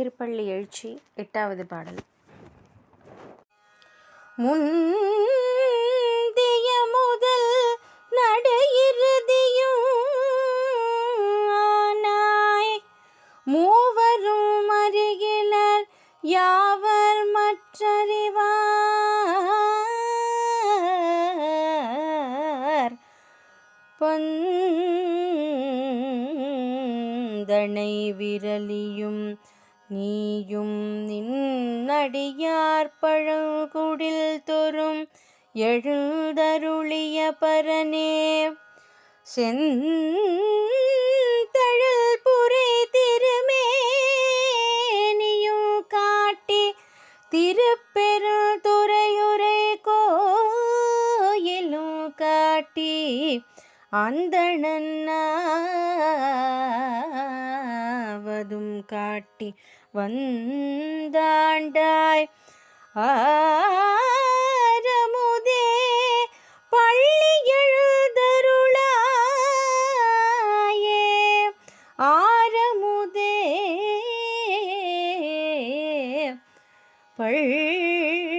திருப்பள்ளி எழுச்சி எட்டாவது பாடல். முந்திய முதல் நடு ஆனாய். மூவரும் அருகிலர் யாவர் மற்றறிவார்? பொந்தனை விரலியும் நீயும் நின்னடியார் பழங்குடில் தொறும் எழுதருளிய பரனே. செந்தழல் புரை திருமேனியும் காட்டி திருப்பெருள் துறையுரை கோயிலும் காட்டி அந்தணன்னா அந்தணன்னாவதும் காட்டி வந்தாண்டாய். ஆரமுதே பள்ளி எழுதருளாயே. ஆரமுதே பள்ளி